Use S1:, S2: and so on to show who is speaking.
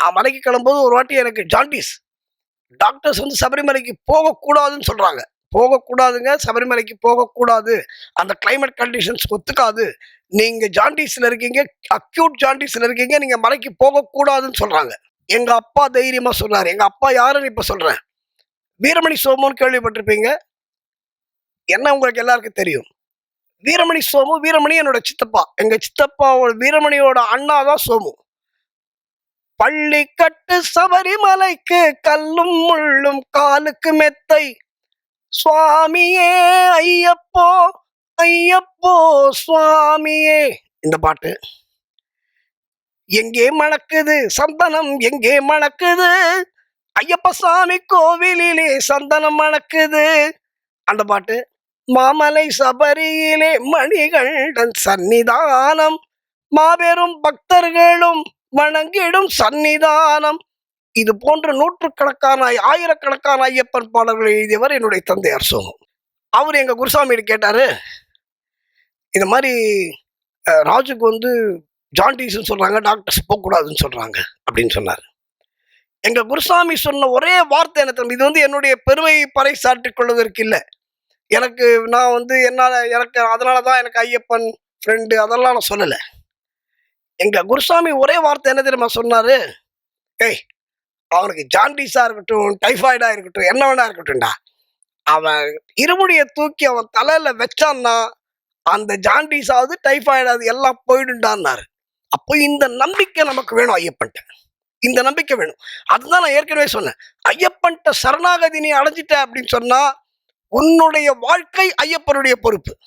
S1: நான் மலைக்கு கிளம்பும்போது ஒரு வாட்டி எனக்கு ஜாண்டிஸ் டாக்டர்ஸ் வந்து சபரிமலைக்கு போகக்கூடாதுன்னு சொல்கிறாங்க போகக்கூடாதுங்க சபரிமலைக்கு போகக்கூடாது. அந்த கிளைமேட் கண்டிஷன்ஸ் ஒத்துக்காது. நீங்கள் ஜாண்டிஸில் இருக்கீங்க அக்யூட் ஜாண்டிஸில் இருக்கீங்க நீங்கள் மலைக்கு போகக்கூடாதுன்னு சொல்கிறாங்க எங்கள் அப்பா தைரியமாக சொன்னார். எங்கள் அப்பா யாருன்னு இப்போ சொல்கிறேன் வீரமணி சோமுன்னு கேள்விப்பட்டிருப்பீங்க. என்ன உங்களுக்கு எல்லாருக்கும் தெரியும்? வீரமணி சோமு வீரமணி என்னோட சித்தப்பா. எங்கள் சித்தப்பாவோட வீரமணியோட அண்ணா தான் சோமு. பள்ளிக்கட்டு சபரிமலைக்கு கல்லும் முள்ளும் காலுக்கு மெத்தை. சுவாமியே ஐயப்போ ஐயப்போ சுவாமியே. இந்த பாட்டு. எங்கே மணக்குது சந்தனம் எங்கே மணக்குது? ஐயப்ப சாமி கோவிலிலே சந்தனம் மணக்குது. அந்த பாட்டு. மாமலை சபரியிலே மணிகண்டன் சந்நிதானம். மாபெரும் பக்தர்களும் வணங்கிடும் சந்நிதானம். இது போன்ற நூற்றுக்கணக்கான ஆயிரக்கணக்கான ஐயப்பன் பாடல்களை எழுதியவர் என்னுடைய தந்தையார் சோகம் அவர் எங்கள் குருசாமிகிட்ட கேட்டாரு இந்த மாதிரி ராஜுக்கு வந்து ஜாண்டிஸ்ன்னு சொல்கிறாங்க டாக்டர்ஸ் போகக்கூடாதுன்னு சொல்கிறாங்க அப்படின்னு சொன்னார். எங்கள் குருசாமி சொன்ன ஒரே வார்த்தை என்ன இது வந்து என்னுடைய பெருமையை பறைசாற்றிக் கொள்வதற்கு இல்லை. எனக்கு நான் வந்து என்னால் எனக்கு அதனால தான் எனக்கு ஐயப்பன் ஃப்ரெண்டு அதெல்லாம் நான் சொல்லலை. எங்கள் குருசாமி ஒரே வார்த்தை என்ன தெரியுமா சொன்னாரு? ஏய் அவனுக்கு ஜாண்டிஸாக இருக்கட்டும் டைஃபாய்டாக இருக்கட்டும் என்ன வேணா இருக்கட்டும்டா. அவன் இருமுடியை தூக்கி அவன் தலையில் வச்சான்னா அந்த ஜாண்டிஸாவது டைஃபாய்டாவது எல்லாம் போயிடுண்டான்னாரு அப்போ இந்த நம்பிக்கை நமக்கு வேணும் ஐயப்பன்ட்ட. இந்த நம்பிக்கை வேணும். அதுதான் நான் ஏற்கனவே சொன்னேன். ஐயப்பன்ட்ட சரணாகதி நீ அடைஞ்சிட்ட அப்படின்னு சொன்னால் உன்னுடைய வாழ்க்கை ஐயப்பனுடைய பொறுப்பு.